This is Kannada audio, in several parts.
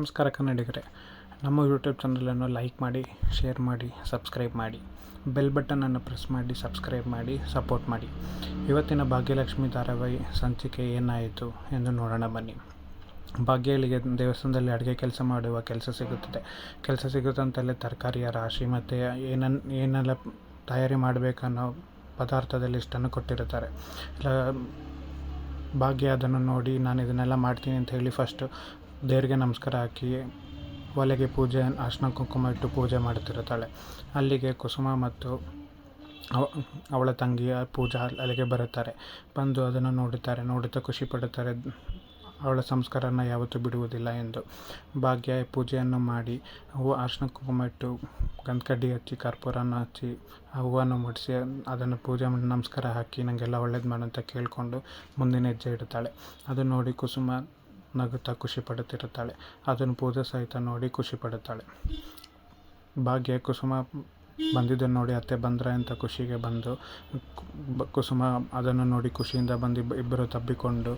ನಮಸ್ಕಾರ ಕನ್ನಡಿಗರೇ. ನಮ್ಮ ಯೂಟ್ಯೂಬ್ ಚಾನಲನ್ನು ಲೈಕ್ ಮಾಡಿ ಶೇರ್ ಮಾಡಿ ಸಬ್ಸ್ಕ್ರೈಬ್ ಮಾಡಿ ಬೆಲ್ ಬಟನನ್ನು ಪ್ರೆಸ್ ಮಾಡಿ ಸಬ್ಸ್ಕ್ರೈಬ್ ಮಾಡಿ ಸಪೋರ್ಟ್ ಮಾಡಿ. ಇವತ್ತಿನ ಭಾಗ್ಯಲಕ್ಷ್ಮಿ ಧಾರಾವಾಹಿ ಸಂಚಿಕೆ ಏನಾಯಿತು ಎಂದು ನೋಡೋಣ ಬನ್ನಿ. ಭಾಗ್ಯಗಳಿಗೆ ದೇವಸ್ಥಾನದಲ್ಲಿ ಅಡುಗೆ ಕೆಲಸ ಮಾಡುವ ಕೆಲಸ ಸಿಗುತ್ತದೆ. ಕೆಲಸ ಸಿಗುತ್ತಂತಲೇ ತರಕಾರಿಯ ರಾಶಿ ಮತ್ತು ಏನನ್ನು ಏನೆಲ್ಲ ತಯಾರಿ ಮಾಡಬೇಕನ್ನೋ ಪದಾರ್ಥದ ಇಷ್ಟನ್ನು ಕೊಟ್ಟಿರುತ್ತಾರೆ. ಇಲ್ಲ ಭಾಗ್ಯ ಅದನ್ನು ನೋಡಿ ನಾನು ಇದನ್ನೆಲ್ಲ ಮಾಡ್ತೀನಿ ಅಂತ ಹೇಳಿ ಫಸ್ಟು ದೇವರಿಗೆ ನಮಸ್ಕಾರ ಹಾಕಿ ಒಲೆಗೆ ಪೂಜೆ, ಅರ್ಶಿನ ಕುಂಕುಮ ಇಟ್ಟು ಪೂಜೆ ಮಾಡುತ್ತಿರುತ್ತಾಳೆ ಅಲ್ಲಿಗೆ ಕುಸುಮ ಮತ್ತು ಅವ, ಅವಳ ತಂಗಿಯ ಪೂಜಾ ಅಲ್ಲಿಗೆ ಬರುತ್ತಾರೆ. ಬಂದು ಅದನ್ನು ನೋಡುತ್ತಾರೆ. ನೋಡುತ್ತಾ ಖುಷಿ ಪಡುತ್ತಾರೆ. ಅವಳ ಸಂಸ್ಕಾರನ ಯಾವತ್ತೂ ಬಿಡುವುದಿಲ್ಲ ಎಂದು. ಭಾಗ್ಯ ಪೂಜೆಯನ್ನು ಮಾಡಿ, ಹೂವು, ಅರ್ಶಿನ ಕುಂಕುಮ ಇಟ್ಟು ಗಂಧಕಡ್ಡಿ ಹಚ್ಚಿ ಕರ್ಪೂರನ ಹಚ್ಚಿ, ಆ ಹೂವನ್ನು ಮುಡಿಸಿ, ಅದನ್ನು ಪೂಜೆ ನಮಸ್ಕಾರ ಹಾಕಿ ನನಗೆಲ್ಲ ಒಳ್ಳೇದು ಮಾಡು ಅಂತ ಕೇಳಿಕೊಂಡು ಮುಂದಿನ ಹೆಜ್ಜೆ ಇಡುತ್ತಾಳೆ. ಅದು ನೋಡಿ ಕುಸುಮ ನಗುತ್ತಾ ಖುಷಿ ಪಡುತ್ತಿರುತ್ತಾಳೆ ಅದನ್ನು ಪೂಜಾ ಸಹಿತ ನೋಡಿ ಖುಷಿ ಪಡುತ್ತಾಳೆ ಭಾಗ್ಯ, ಕುಸುಮ ಬಂದಿದ್ದನ್ನು ನೋಡಿ ಅತ್ತೆ ಬಂದ್ರ ಅಂತ ಖುಷಿಗೆ ಬಂದು ಕುಸುಮ ಅದನ್ನು ನೋಡಿ ಖುಷಿಯಿಂದ ಬಂದು ಇಬ್ಬರು ತಬ್ಬಿಕೊಂಡು,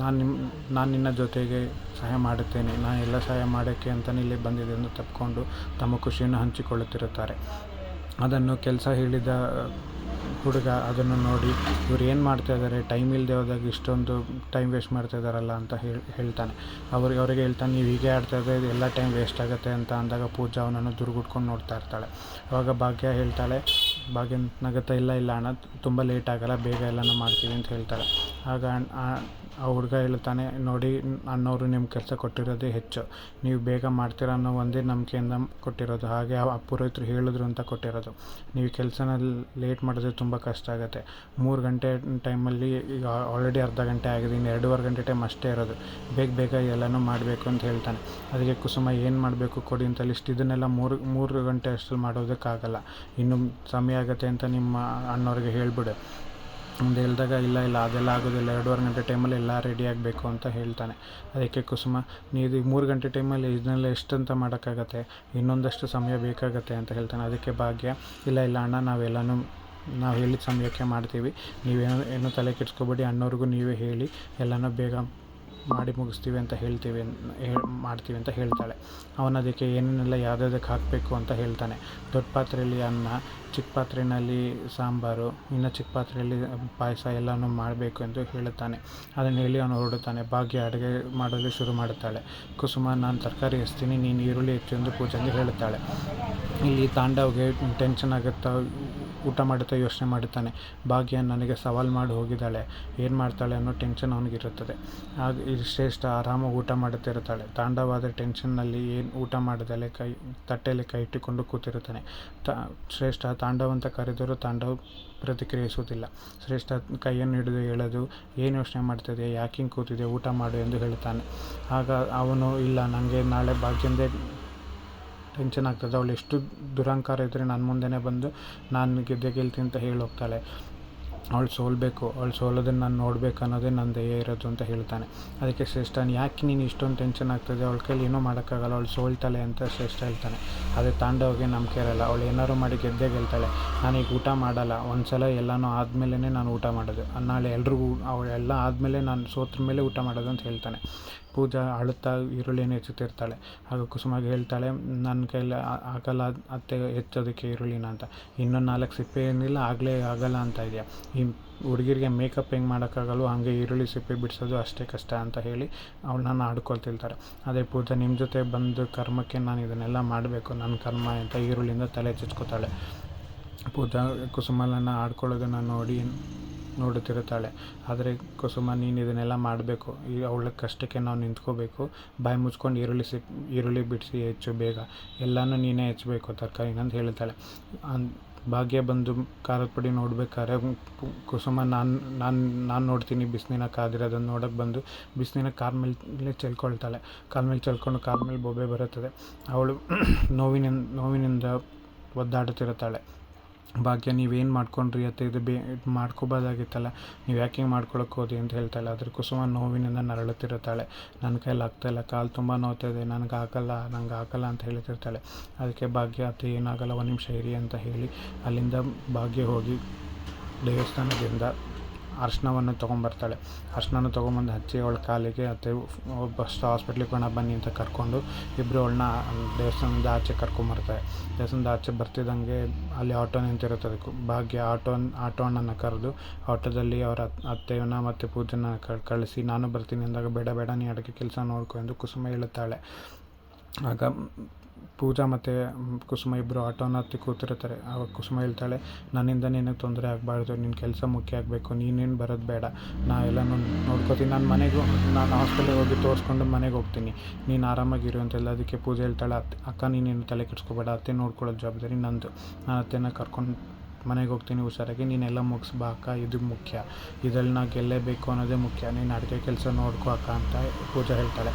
ನಾನು ನಿಮ್ಮ ನಾನು ನಿನ್ನ ಜೊತೆಗೆ ಸಹಾಯ ಮಾಡುತ್ತೇನೆ ನಾನು ಎಲ್ಲ ಸಹಾಯ ಮಾಡೋಕ್ಕೆ ಅಂತಲೇ ಇಲ್ಲಿ ಬಂದಿದೆ ಎಂದು ತಪ್ಪಿಕೊಂಡು ತಮ್ಮ ಖುಷಿಯನ್ನು ಹಂಚಿಕೊಳ್ಳುತ್ತಿರುತ್ತಾರೆ. ಅದನ್ನು ಕೆಲಸ ಹೇಳಿದ ಹುಡುಗ ಅದನ್ನು ನೋಡಿ ಇವ್ರು ಏನು ಮಾಡ್ತಾ ಇದ್ದಾರೆ ಟೈಮ್ ಇಲ್ಲದೆ ಹೋದಾಗ ಇಷ್ಟೊಂದು ಟೈಮ್ ವೇಸ್ಟ್ ಮಾಡ್ತಾ ಇದ್ದಾರಲ್ಲ ಅಂತ ಹೇಳಿ ಹೇಳ್ತಾನೆ. ಅವ್ರಿಗೆ ಅವರಿಗೆ ಹೇಳ್ತಾನೆ, ನೀವು ಹೀಗೆ ಆಡ್ತಾ ಇದ್ದರೆ ಎಲ್ಲ ಟೈಮ್ ವೇಸ್ಟ್ ಆಗುತ್ತೆ ಅಂತ ಅಂದಾಗ ಪೂಜಾ ಅವನನ್ನು ದುರ್ಗುಟ್ಕೊಂಡು ನೋಡ್ತಾ ಇರ್ತಾಳೆ. ಅವಾಗ ಭಾಗ್ಯ ಹೇಳ್ತಾಳೆ ಭಾಗ್ಯ ನಗುತ್ತಾ ಇಲ್ಲ ಇಲ್ಲ ಅಣ್ಣ, ತುಂಬ ಲೇಟ್ ಆಗೋಲ್ಲ, ಬೇಗ ಎಲ್ಲನೂ ಮಾಡ್ತೀವಿ ಅಂತ ಹೇಳ್ತಾರೆ. ಆಗ ಆ ಹುಡುಗ ಹೇಳ್ತಾನೆ, ನೋಡಿ, ಅಣ್ಣವರು ನಿಮ್ಮ ಕೆಲಸ ಕೊಟ್ಟಿರೋದೇ ಹೆಚ್ಚು. ನೀವು ಬೇಗ ಮಾಡ್ತೀರ ಅನ್ನೋ ಒಂದೇ ನಂಬಿಕೆಯಿಂದ ಕೊಟ್ಟಿರೋದು. ಹಾಗೆ ಆ ಪುರೋಹಿತರು ಹೇಳಿದ್ರು ಅಂತ ಕೊಟ್ಟಿರೋದು. ನೀವು ಕೆಲಸನ ಲೇಟ್ ಮಾಡಿದ್ರೆ ತುಂಬ ಕಷ್ಟ ಆಗುತ್ತೆ. ಮೂರು ಗಂಟೆ ಟೈಮಲ್ಲಿ ಈಗ ಆಲ್ರೆಡಿ ಅರ್ಧ ಗಂಟೆ ಆಗಿದೆ. ಇನ್ನು ಎರಡೂವರೆ ಗಂಟೆ ಟೈಮ್ ಅಷ್ಟೇ ಇರೋದು. ಬೇಗ ಬೇಗ ಎಲ್ಲನೂ ಮಾಡಬೇಕು ಅಂತ ಹೇಳ್ತಾನೆ. ಅದಕ್ಕೆ ಕುಸುಮ ಏನು ಮಾಡಬೇಕು ಕೊಡಿ ಅಂತ ಲಿಸ್ಟ್ ಇದನ್ನೆಲ್ಲ ಮೂರು ಮೂರು ಗಂಟೆ ಅಷ್ಟರಲ್ಲಿ ಮಾಡೋದಕ್ಕಾಗಲ್ಲ. ಇನ್ನು ಸಮಯ ಆಗುತ್ತೆ ಅಂತ ನಿಮ್ಮ ಅಣ್ಣವ್ರಿಗೆ ಹೇಳಿಬಿಡು. ಮುಂದೆ ಹೇಳಿದಾಗ, ಇಲ್ಲ ಇಲ್ಲ, ಅದೆಲ್ಲ ಆಗೋದಿಲ್ಲ, ಎರಡೂವರೆ ಗಂಟೆ ಟೈಮಲ್ಲಿ ಎಲ್ಲ ರೆಡಿ ಆಗಬೇಕು ಅಂತ ಹೇಳ್ತಾನೆ. ಅದಕ್ಕೆ ಕುಸುಮ ನೀವು ಮೂರು ಗಂಟೆ ಟೈಮಲ್ಲಿ ಇದನ್ನೆಲ್ಲ ಎಷ್ಟಂತ ಮಾಡೋಕ್ಕಾಗತ್ತೆ? ಇನ್ನೊಂದಷ್ಟು ಸಮಯ ಬೇಕಾಗತ್ತೆ ಅಂತ ಹೇಳ್ತಾನೆ. ಅದಕ್ಕೆ ಭಾಗ್ಯ, ಇಲ್ಲ ಇಲ್ಲ, ಅಣ್ಣ, ನಾವೆಲ್ಲನೂ, ನಾವು ಹೇಳಿದ ಸಮಯಕ್ಕೆ ಮಾಡ್ತೀವಿ. ನೀವೇನು, ಏನು ತಲೆ ಕೆಡಿಸ್ಕೊಬೇಡಿ, ಅಣ್ಣವ್ರಿಗೂ ನೀವೇ ಹೇಳಿ, ಎಲ್ಲನೂ ಬೇಗ ಮಾಡಿ ಮುಗಿಸ್ತೀವಿ ಅಂತ ಹೇಳ್ತೀವಿ ಮಾಡ್ತೀವಿ ಅಂತ ಹೇಳ್ತಾಳೆ. ಅವನು ಅದಕ್ಕೆ ಏನೇನೆಲ್ಲ ಯಾವುದ್ಯಾವ್ದಕ್ಕೆ ಹಾಕಬೇಕು ಅಂತ ಹೇಳ್ತಾನೆ. ದೊಡ್ಡ ಪಾತ್ರೆಯಲ್ಲಿ ಅನ್ನ, ಚಿಕ್ಕ ಪಾತ್ರೆಯಲ್ಲಿ ಸಾಂಬಾರು, ಇನ್ನು ಚಿಕ್ಕ ಪಾತ್ರೆಯಲ್ಲಿ ಪಾಯಸ ಎಲ್ಲನೂ ಮಾಡಬೇಕು ಎಂದು ಹೇಳುತ್ತಾನೆ. ಅದನ್ನು ಹೇಳಿ ಅವನು ಹೊರಡುತ್ತಾನೆ. ಭಾಗ್ಯ ಅಡುಗೆ ಮಾಡಲು ಶುರು ಮಾಡುತ್ತಾಳೆ. ಕುಸುಮ, ನಾನು ತರಕಾರಿ ಹಚ್ತೀನಿ, ನೀನು ಈರುಳ್ಳಿ ಹೆಚ್ಚು ಎಂದು ಪೂಜೆಗೆ ಹೇಳುತ್ತಾಳೆ. ಇಲ್ಲಿ ತಾಂಡವ್ಗೆ ಟೆನ್ಷನ್ ಆಗುತ್ತಾ ಊಟ ಮಾಡುತ್ತಾ ಯೋಚನೆ ಮಾಡುತ್ತಾನೆ. ಭಾಗ್ಯ ನನಗೆ ಸವಾಲು ಮಾಡಿ ಹೋಗಿದ್ದಾಳೆ. ಏನು ಮಾಡ್ತಾಳೆ ಅನ್ನೋ ಟೆನ್ಷನ್ ಅವನಿಗಿರುತ್ತದೆ. ಆಗ ಶ್ರೇಷ್ಠ ಆರಾಮಾಗಿ ಊಟ ಮಾಡುತ್ತಿರುತ್ತಾಳೆ ತಾಂಡವಾದ ಟೆನ್ಷನ್ನಲ್ಲಿ ಏನು ಊಟ ಮಾಡದಲೆ ಕೈ ತಟ್ಟೆಯಲ್ಲಿ ಕೈ ಇಟ್ಟುಕೊಂಡು ಕೂತಿರುತ್ತಾನೆ. ತ, ಶ್ರೇಷ್ಠ ತಾಂಡವ ಅಂತ ಕರೆದರೂ ತಾಂಡವ ಪ್ರತಿಕ್ರಿಯಿಸುವುದಿಲ್ಲ. ಶ್ರೇಷ್ಠ ಕೈಯನ್ನು ಹಿಡಿದು ಹೇಳೋದು, ಏನು ಯೋಚನೆ ಮಾಡ್ತಿದೆ ಯಾಕೆ ಹಿಂಗೆ ಕೂತಿದೆ ಊಟ ಮಾಡು ಎಂದು ಹೇಳ್ತಾನೆ ಆಗ ಅವನು, ಇಲ್ಲ ನನಗೆ ನಾಳೆ ಭಾಗ್ಯಂದೇ ಟೆನ್ಷನ್ ಆಗ್ತದೆ. ಅವಳು ಎಷ್ಟು ದುರಹಂಕಾರ ಇದ್ದರೆ ನನ್ನ ಮುಂದೆನೇ ಬಂದು ನಾನು ಗೆದ್ದೆ ಗೆಲ್ತೀನಿ ಅಂತ ಹೇಳಿ ಹೋಗ್ತಾಳೆ. ಅವಳು ಸೋಲ್ಬೇಕು. ಅವಳು ಸೋಲೋದನ್ನು ನಾನು ನೋಡ್ಬೇಕು ಅನ್ನೋದೇ ನನ್ನ ದಯ ಇರೋದು ಅಂತ ಹೇಳ್ತಾನೆ. ಅದಕ್ಕೆ ಶ್ರೇಷ್ಠ ಯಾಕೆ ನೀನು ಇಷ್ಟೊಂದು ಟೆನ್ಷನ್ ಆಗ್ತದೆ ಅವಳ ಕೈಲಿ ಏನೂ ಮಾಡೋಕ್ಕಾಗಲ್ಲ. ಅವಳು ಸೋಲ್ತಾಳೆ ಅಂತ ಶ್ರೇಷ್ಠ ಹೇಳ್ತಾನೆ. ಅದೇ ತಾಂಡವ್ಗೆ ನಂಬಿಕೆ ಇರಲ್ಲ. ಅವಳು ಏನಾರು ಮಾಡಿ ಗೆದ್ದೆ ಗೆಲ್ತಾಳೆ. ನಾನೀಗ ಊಟ ಮಾಡಲ್ಲ. ಒಂದು ಸಲ ಎಲ್ಲನೂ ಆದಮೇಲೆ ನಾನು ಊಟ ಮಾಡೋದು. ನಾಳೆ ಎಲ್ರಿಗೂ ಅವಳೆಲ್ಲ ಆದಮೇಲೆ ನಾನು ಸೋತ್ರ ಮೇಲೆ ಊಟ ಮಾಡೋದು ಅಂತ ಹೇಳ್ತಾನೆ. ಪೂಜಾ ಅಳುತ್ತಾ ಈರುಳ್ಳಿಯನ್ನು ಹೆಚ್ಚುತ್ತಿರ್ತಾಳೆ. ಹಾಗೂ ಕುಸುಮಾಗೆ ಹೇಳ್ತಾಳೆ, ನನ್ನ ಕೈಯಲ್ಲಿ ಆಗಲ್ಲ, ಅತ್ತೆ ಹೆಚ್ಚೋದಕ್ಕೆ ಈರುಳ್ಳಿನ ಅಂತ. ಇನ್ನೊಂದು ನಾಲ್ಕು ಸಿಪ್ಪೆ ಏನಿಲ್ಲ, ಆಗಲೇ ಆಗಲ್ಲ ಅಂತ ಇದೆಯಾ. ಈ ಹುಡುಗಿರಿಗೆ ಮೇಕಪ್ ಹೆಂಗೆ ಮಾಡೋಕ್ಕಾಗಲ್ವೋ, ಹಾಗೆ ಈರುಳ್ಳಿ ಸಿಪ್ಪೆ ಬಿಡಿಸೋದು ಅಷ್ಟೇ ಕಷ್ಟ ಅಂತ ಹೇಳಿ ಅವಳನ್ನ ಆಡ್ಕೊಳ್ತಿರ್ತಾರೆ. ಅದೇ ಪೂಜಾ ನಿಮ್ಮ ಜೊತೆ ಬಂದು ಕರ್ಮಕ್ಕೆ ನಾನು ಇದನ್ನೆಲ್ಲ ಮಾಡಬೇಕು. ನನ್ನ ಕರ್ಮ ಅಂತ ಈರುಳ್ಳಿಯಿಂದ ತಲೆ ಚಚ್ಕೋತಾಳೆ ಪೂಜಾ ಕುಸುಮಲನ್ನು ಆಡ್ಕೊಳ್ಳೋದನ್ನು ನೋಡಿ ನೋಡುತ್ತಿರುತ್ತಾಳೆ. ಆದರೆ ಕುಸುಮ, ನೀನು ಇದನ್ನೆಲ್ಲ ಮಾಡಬೇಕು. ಈ ಅವಳ ಕಷ್ಟಕ್ಕೆ ನಾವು ನಿಂತ್ಕೋಬೇಕು. ಬಾಯಿ ಮುಚ್ಕೊಂಡು ಈರುಳ್ಳಿ ಸಿ ಈರುಳ್ಳಿ ಬಿಡಿಸಿ ಹೆಚ್ಚು ಬೇಗ. ಎಲ್ಲನೂ ನೀನೇ ಹೆಚ್ಚಬೇಕು ತರಕಾರಿನ ಅಂತ ಹೇಳ್ತಾಳೆ ಭಾಗ್ಯ ಬಂದು ಖಾರದ ಪುಡಿ ನೋಡ್ಬೇಕಾದ್ರೆ ಕುಸುಮ, ನಾನು ನಾನು ನಾನು ನೋಡ್ತೀನಿ. ಬಿಸಿನೀರ ಕಾದಿರೋದನ್ನು ನೋಡೋಕ್ಕೆ ಬಂದು ಬಿಸಿನ ಕಾರ್ ಮೇಲೆ ಚೆಲ್ಕೊಳ್ತಾಳೆ. ಕಾಲ ಮೇಲೆ ಚೆಲ್ಕೊಂಡು ಕಾರ್ ಮೇಲೆ ಬೊಬ್ಬೆ ಬರುತ್ತದೆ. ಅವಳು ನೋವಿನಿಂದ ನೋವಿನಿಂದ ಒದ್ದಾಡುತ್ತಿರುತ್ತಾಳೆ. ಭಾಗ್ಯ ನೀವೇನು ಮಾಡ್ಕೊಂಡ್ರಿ ಅತ್ತೆ? ಇದು ಬೇ ಇದು ಮಾಡ್ಕೋಬೋದಾಗಿತ್ತಲ್ಲ. ನೀವು ಯಾಕೆ ಹಿಂಗೆ ಮಾಡ್ಕೊಳಕ್ಕೆ ಹೋದಿ ಅಂತ ಹೇಳ್ತಾಳೆ. ಅದ್ರ ಕುಸುಮ ನೋವಿನಿಂದ ನರಳುತ್ತಿರುತ್ತಾಳೆ. ನನ್ನ ಕೈಲಿ ಆಗ್ತಾಯಿಲ್ಲ ಕಾಲು ತುಂಬ ನೋವ್ತಿದೆ ನನಗೆ ಆಗಲ್ಲ ನಂಗೆ ಆಗಲ್ಲ ಅಂತ ಹೇಳ್ತಿರ್ತಾಳೆ. ಅದಕ್ಕೆ ಭಾಗ್ಯ, ಅತ್ತೆ, ಏನಾಗಲ್ಲ, ಒಂದು ನಿಮಿಷ ಇರಿ ಅಂತ ಹೇಳಿ ಅಲ್ಲಿಂದ ಭಾಗ್ಯ ಹೋಗಿ ದೇವಸ್ಥಾನದಿಂದ ಅರ್ಶಿನವನ್ನು ತೊಗೊಂಬರ್ತಾಳೆ ಅರ್ಶನನ ತೊಗೊಂಬಂದು ಹಚ್ಚಿ ಅವಳ ಕಾಲಿಗೆ ಮತ್ತು ಫಸ್ಟ್ ಹಾಸ್ಪಿಟ್ಲಿಗೆ ಕೂಡ ಬನ್ನಿ ಅಂತ ಕರ್ಕೊಂಡು ಇಬ್ಬರು ಅವಳನ್ನ ದೇವಸ್ಥಾನದ ಆಚೆ ಕರ್ಕೊಂಬರ್ತಾಳೆ ದೇವಸ್ಥಾನದ ಆಚೆ ಬರ್ತಿದ್ದಂಗೆ ಅಲ್ಲಿ ಆಟೋ ನಿಂತಿರುತ್ತದೆ. ಭಾಗ್ಯ ಆಟೋ ಆಟೋ ಅಣ್ಣನ ಕರೆದು ಆಟೋದಲ್ಲಿ ಅವರ ಅತ್ತೆಯನ್ನು ಮತ್ತು ಪೂಜನ ಕಳಿಸಿ, ನಾನು ಬರ್ತೀನಿ ಅಂದಾಗ, ಬೇಡ ಬೇಡ, ನೀ ಅಡುಗೆ ಕೆಲಸ ನೋಡ್ಕೊ ಎಂದು ಕುಸುಮ ಹೇಳುತ್ತಾಳೆ. ಆಗ ಪೂಜಾ ಮತ್ತು ಕುಸುಮ ಇಬ್ಬರು ಆಟೋನ ಹತ್ತಿ ಕೂತಿರ್ತಾರೆ. ಆವಾಗ ಕುಸುಮ ಹೇಳ್ತಾಳೆ, ನನ್ನಿಂದ ನಿನಗೆ ತೊಂದರೆ ಆಗಬಾರ್ದು. ನಿನ್ನ ಕೆಲಸ ಮುಖ್ಯ ಆಗಬೇಕು. ನೀನೇನು ಬರೋದು ಬೇಡ. ನಾ ಎಲ್ಲನೂ ನೋಡ್ಕೋತೀನಿ. ನಾನು ಮನೆಗೂ, ನಾನು ಹಾಸ್ಪಿಟ್ಲಿಗೆ ಹೋಗಿ ತೋರಿಸ್ಕೊಂಡು ಮನೆಗೆ ಹೋಗ್ತೀನಿ. ನೀನು ಆರಾಮಾಗಿರು ಅಂತೆಲ್ಲ ಅದಕ್ಕೆ ಪೂಜೆ ಹೇಳ್ತಾಳೆ ಅತ್ತೆ ಅಕ್ಕ ನೀನೇನು ತಲೆ ಕೆಡಿಸ್ಕೋಬೇಡ. ಅತ್ತೆ ನೋಡ್ಕೊಳ್ಳೋ ಜವಾಬ್ದಾರಿ ನಂದು. ನಾನು ಅತ್ತೆನ ಕರ್ಕೊಂಡು ಮನೆಗೆ ಹೋಗ್ತೀನಿ, ಹುಷಾರಾಗಿ, ನೀನೆಲ್ಲ ಮುಗಿಸ್ಬಾ ಅಕ್ಕ, ಇದು ಮುಖ್ಯ. ಇದ್ರಲ್ಲಿ ನಾ ಗೆಲ್ಲೇಬೇಕು ಅನ್ನೋದೇ ಮುಖ್ಯ. ನೀನು ಅಡುಗೆ ಕೆಲಸ ನೋಡ್ಕೋ ಅಕ್ಕ ಅಂತ ಪೂಜಾ ಹೇಳ್ತಾಳೆ.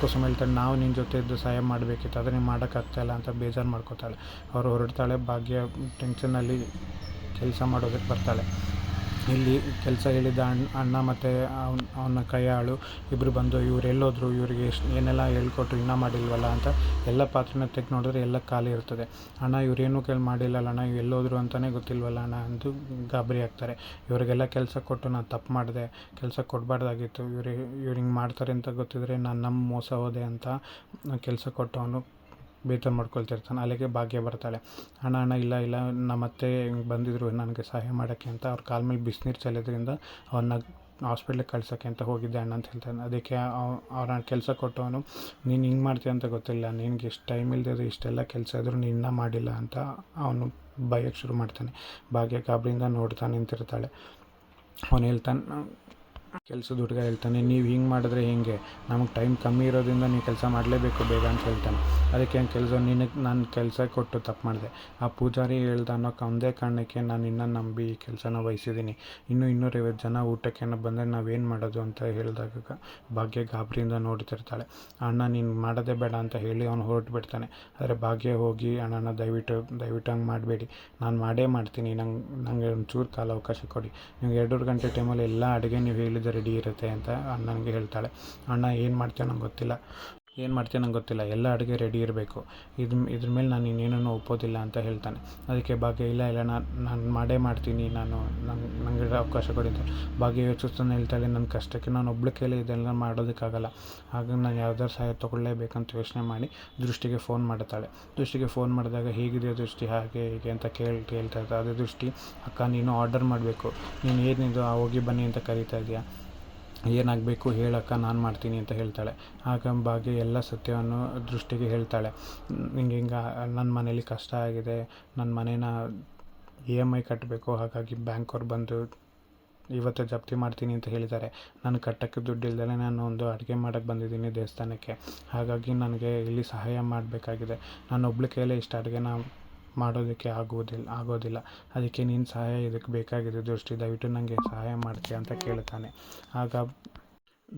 ಕುಸುಮ ಹೇಳ್ತಾಳೆ, ನಾವು ನಿನ್ನ ಜೊತೆ ಇದ್ದು ಸಹಾಯ ಮಾಡಬೇಕಿತ್ತು, ಆದರೆ ನೀನು ಮಾಡೋಕ್ಕಾಗ್ತಾಯಿಲ್ಲ ಅಂತ ಬೇಜಾರು ಮಾಡ್ಕೋತಾಳೆ. ಅವರು ಹೊರಡ್ತಾಳೆ, ಭಾಗ್ಯ ಟೆನ್ಷನ್ನಲ್ಲಿ ಕೆಲಸ ಮಾಡೋದಕ್ಕೆ ಬರ್ತಾಳೆ. ಇಲ್ಲಿ ಕೆಲಸ ಹೇಳಿದ ಅಣ್ಣ ಅಣ್ಣ ಮತ್ತು ಅವ್ನ, ಅವನ ಕೈಯಾಳು ಇಬ್ಬರು ಬಂದು ಇವ್ರು ಎಲ್ಲೋದ್ರು, ಇವರಿಗೆ ಎಷ್ಟು, ಏನೆಲ್ಲ ಹೇಳ್ಕೊಟ್ರು, ಇನ್ನೂ ಮಾಡಿಲ್ವಲ್ಲ ಅಂತ ಎಲ್ಲ ಪಾತ್ರೆನ ತೆಗೆದು ನೋಡಿದ್ರೆ ಎಲ್ಲ ಖಾಲಿ ಇರ್ತದೆ. ಅಣ್ಣ ಇವ್ರೇನು ಕೇಳಿ ಮಾಡಿಲ್ಲಲ್ಲ ಅಣ್ಣ, ಇವ್ರು ಎಲ್ಲೋದ್ರು ಅಂತಲೇ ಗೊತ್ತಿಲ್ವಲ್ಲ ಅಣ್ಣ ಅಂದು ಗಾಬರಿ ಆಗ್ತಾರೆ. ಇವರಿಗೆಲ್ಲ ಕೆಲಸ ಕೊಟ್ಟು ನಾನು ತಪ್ಪು ಮಾಡಿದೆ, ಕೆಲಸ ಕೊಡಬಾರ್ದಾಗಿತ್ತು, ಇವ್ರಿಗೆ, ಇವ್ರು ಹಿಂಗೆ ಮಾಡ್ತಾರೆ ಅಂತ ಗೊತ್ತಿದ್ರೆ ನಾನು ನಮ್ಮ ಮೋಸ ಹೋದೆ ಅಂತ ಕೆಲಸ ಕೊಟ್ಟು ಅವನು ಬೇಜಾರು ಮಾಡ್ಕೊಳ್ತಿರ್ತಾನೆ ಅಲ್ಲಿಗೆ ಭಾಗ್ಯ ಬರ್ತಾಳೆ. ಅಣ್ಣ ಅಣ್ಣ, ಇಲ್ಲ ಇಲ್ಲ, ನಮ್ಮ ಅತ್ತೆ ಹಿಂಗೆ ಬಂದಿದ್ರು, ನನಗೆ ಸಹಾಯ ಮಾಡೋಕ್ಕೆ ಅಂತ ಅವ್ರ ಕಾಲ ಮೇಲೆ ಬಿಸಿನೀರು ಚೆಲ್ಲೋದ್ರಿಂದ ಅವನ್ನ ಹಾಸ್ಪಿಟ್ಲಿಗೆ ಕಳ್ಸೋಕ್ಕೆ ಅಂತ ಹೋಗಿದ್ದೆ ಅಣ್ಣ ಅಂತ ಹೇಳ್ತಾನೆ. ಅದಕ್ಕೆ ಅವ್ರ ಕೆಲಸ ಕೊಟ್ಟವನು ನೀನು ಹಿಂಗೆ ಮಾಡ್ತೀಯ ಅಂತ ಗೊತ್ತಿಲ್ಲ, ನಿನಗೆ ಎಷ್ಟು ಟೈಮ್ ಇಲ್ದಿದ್ರೆ ಇಷ್ಟೆಲ್ಲ ಕೆಲಸ ಇದ್ರೂ ನೀನು ಮಾಡಿಲ್ಲ ಅಂತ ಅವನು ಬೈಯೋಕ್ಕೆ ಶುರು ಮಾಡ್ತಾನೆ. ಭಾಗ್ಯ ಗಾಬರಿಯಿಂದ ನೋಡ್ತಾ ನಿಂತಿರ್ತಾಳೆ. ಅವನು ಹೇಳ್ತಾನೆ ಕೆಲಸದ ಹುಡುಗ ಹೇಳ್ತಾನೆ, ನೀವು ಹಿಂಗೆ ಮಾಡಿದ್ರೆ ಹೇಗೆ? ನಮಗೆ ಟೈಮ್ ಕಮ್ಮಿ ಇರೋದ್ರಿಂದ ನೀವು ಕೆಲಸ ಮಾಡಲೇಬೇಕು, ಬೇಗ ಅಂತ ಹೇಳ್ತಾನೆ. ಅದಕ್ಕೆ ಏನು ಕೆಲಸ? ನಿನಗೆ ನಾನು ಕೆಲಸ ಕೊಟ್ಟು ತಪ್ಪು ಮಾಡಿದೆ. ಆ ಪೂಜಾರಿ ಹೇಳ್ದೆ ಅನ್ನೋ ಒಂದೇ ಕಾರಣಕ್ಕೆ ನಾನು ಇನ್ನೂ ನಂಬಿ ಈ ಕೆಲಸನ ವಹಿಸಿದ್ದೀನಿ. ಇನ್ನೂ ಇನ್ನೂರೈವತ್ತು ಜನ ಊಟಕ್ಕೆ ಬಂದರೆ ನಾವೇನು ಮಾಡೋದು ಅಂತ ಹೇಳಿದಾಗ ಭಾಗ್ಯ ಗಾಬರಿಯಿಂದ ನೋಡ್ತಿರ್ತಾಳೆ. ಅಣ್ಣ, ನೀನು ಮಾಡೋದೇ ಬೇಡ ಅಂತ ಹೇಳಿ ಅವನು ಹೊರಟು ಬಿಡ್ತಾನೆ ಆದರೆ ಭಾಗ್ಯ ಹೋಗಿ ಅಣ್ಣನ ದಯವಿಟ್ಟು ದಯವಿಟ್ಟು ಹಂಗೆ ಮಾಡಬೇಡಿ. ನಾನು ಮಾಡೇ ಮಾಡ್ತೀನಿ. ನಂಗೆ ನನಗೆ ಒಂಚೂರು ಕಾಲ ಅವಕಾಶ ಕೊಡಿ. ನೀವು ಎರಡೂವರೆ ಗಂಟೆ ಟೈಮಲ್ಲಿ ಎಲ್ಲ ಅಡುಗೆ ನೀವು ರೆಡಿ ಇರುತ್ತೆ ಅಂತ ಅಣ್ಣನಿಗೆ ಹೇಳ್ತಾಳೆ. ಅಣ್ಣ ಏನು ಮಾಡ್ತೀಯೋ ಗೊತ್ತಿಲ್ಲ. ಏನು ಮಾಡ್ತೀಯ ನಂಗೆ ಗೊತ್ತಿಲ್ಲ, ಎಲ್ಲ ಅಡುಗೆ ರೆಡಿ ಇರಬೇಕು. ಇದು, ಇದ್ರ ಮೇಲೆ ನಾನು ಇನ್ನೇನೂ ಒಪ್ಪೋದಿಲ್ಲ ಅಂತ ಹೇಳ್ತಾನೆ. ಅದಕ್ಕೆ ಭಾಗ್ಯ, ಇಲ್ಲ ಇಲ್ಲ, ನಾನು ನಾನು ಮಾಡೇ ಮಾಡ್ತೀನಿ, ನಾನು, ನಂಗೆ ನನಗೆ ಅವಕಾಶ ಕೊಡಿ ಅಂತ. ಭಾಗ್ಯ ಯೋಚಿಸ್ತಾನೆ ಹೇಳ್ತಾಳೆ ನನ್ನ ಕಷ್ಟಕ್ಕೆ ನಾನು ಒಬ್ಳ ಕೇಳಿ ಇದೆಲ್ಲ ಮಾಡೋದಕ್ಕಾಗಲ್ಲ. ಹಾಗಾಗಿ ನಾನು ಯಾವ್ದಾದ್ರು ಸಹಾಯ ತೊಗೊಳ್ಳೇಬೇಕಂತ ಯೋಚನೆ ಮಾಡಿ ದೃಷ್ಟಿಗೆ ಫೋನ್ ಮಾಡ್ತಾಳೆ. ದೃಷ್ಟಿಗೆ ಫೋನ್ ಮಾಡಿದಾಗ ಹೇಗಿದೆಯೋ ದೃಷ್ಟಿ, ಹಾಗೆ, ಹೀಗೆ ಅಂತ ಕೇಳಿ, ಕೇಳ್ತಾ ಇರ್ತಾರೆ ಅದೇ ದೃಷ್ಟಿ, ಅಕ್ಕ, ನೀನು ಆರ್ಡರ್ ಮಾಡಬೇಕು. ನೀನು ಏನಿದು, ಹೋಗಿ ಬನ್ನಿ ಅಂತ ಕರೀತಾ ಇದೆಯಾ? ಏನಾಗಬೇಕು ಹೇಳಕ್ಕ ನಾನು ಮಾಡ್ತೀನಿ ಅಂತ ಹೇಳ್ತಾಳೆ. ಆಗ ಎಲ್ಲ ಸತ್ಯವನ್ನು ದೃಷ್ಟಿಗೆ ಹೇಳ್ತಾಳೆ. ಹಿಂಗೆ ಹಿಂಗೆ ನನ್ನ ಮನೇಲಿ ಕಷ್ಟ ಆಗಿದೆ ನನ್ನ ಮನೇನ ಇ ಎಂ ಐ ಕಟ್ಟಬೇಕು ಹಾಗಾಗಿ ಬ್ಯಾಂಕವ್ರು ಬಂದು ಇವತ್ತು ಜಪ್ತಿ ಮಾಡ್ತೀನಿ ಅಂತ ಹೇಳಿದ್ದಾರೆ. ನಾನು ಕಟ್ಟೋಕ್ಕೆ ದುಡ್ಡು ಇಲ್ದಲೆ ನಾನು ಒಂದು ಅಡುಗೆ ಮಾಡೋಕ್ಕೆ ಬಂದಿದ್ದೀನಿ ದೇವಸ್ಥಾನಕ್ಕೆ. ಹಾಗಾಗಿ ನನಗೆ ಇಲ್ಲಿ ಸಹಾಯ ಮಾಡಬೇಕಾಗಿದೆ. ನಾನು ಒಬ್ಳ ಕೈಲೇ ಇಷ್ಟು ಅಡುಗೆನ ಮಾಡೋದಕ್ಕೆ ಆಗುವುದಿಲ್ಲ ಆಗೋದಿಲ್ಲ. ಅದಕ್ಕೆ ನಿನ್ನ ಸಹಾಯ ಇದಕ್ಕೆ ಬೇಕಾಗಿದೆ ದೃಷ್ಟಿ ದಯವಿಟ್ಟು ನನಗೆ ಸಹಾಯ ಮಾಡ್ತೀಯ ಅಂತ ಕೇಳ್ತಾನೆ. ಆಗ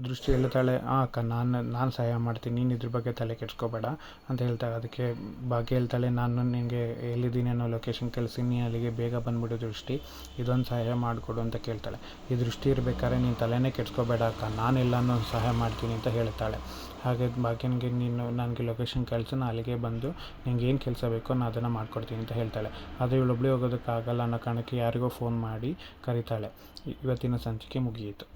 ದೃಷ್ಟಿ ಹೇಳ್ತಾಳೆ ಆ, ಅಕ್ಕ, ನಾನು ನಾನು ಸಹಾಯ ಮಾಡ್ತೀನಿ, ನೀನು ಇದ್ರ ಬಗ್ಗೆ ತಲೆ ಕೆಡಿಸ್ಕೋಬೇಡ ಅಂತ ಹೇಳ್ತಾಳೆ ಅದಕ್ಕೆ ಭಾಗ್ಯ ಹೇಳ್ತಾಳೆ, ನಾನು ನಿನಗೆ ಎಲ್ಲಿದ್ದೀನಿ ಅನ್ನೋ ಲೊಕೇಶನ್ ಕಳಿಸಿ ನೀನು ಅಲ್ಲಿಗೆ ಬೇಗ ಬಂದುಬಿಡು ದೃಷ್ಟಿ, ಇದೊಂದು ಸಹಾಯ ಮಾಡಿಕೊಡು ಅಂತ ಕೇಳ್ತಾಳೆ. ಈ ದೃಷ್ಟಿ ಇರ್ಬೇಕಾದ್ರೆ ನೀನು ತಲೆನೇ ಕೆಡಿಸ್ಕೋಬೇಡ, ಅಕ್ಕ, ನಾನು ಎಲ್ಲನೂ ಸಹಾಯ ಮಾಡ್ತೀನಿ ಅಂತ ಹೇಳ್ತಾಳೆ. ಹಾಗೆ ಭಾಗ್ಯನಿಗೆ, ನೀನು, ನನಗೆ ಲೊಕೇಶನ್ ಕಳಿಸು ನಾನು ಅಲ್ಲಿಗೆ ಬಂದು ನಿಂಗೆ ಏನು ಕೆಲಸ ಬೇಕೋ ನಾನು ಅದನ್ನು ಮಾಡ್ಕೊಡ್ತೀನಿ ಅಂತ ಹೇಳ್ತಾಳೆ. ಆದರೆ ಇವಳು ಒಬ್ಳಿ ಹೋಗೋದಕ್ಕಾಗಲ್ಲ ಅನ್ನೋ ಕಾರಣಕ್ಕೆ ಯಾರಿಗೋ ಫೋನ್ ಮಾಡಿ ಕರೀತಾಳೆ. ಇವತ್ತಿನ ಸಂಚಿಕೆ ಮುಗಿಯಿತು.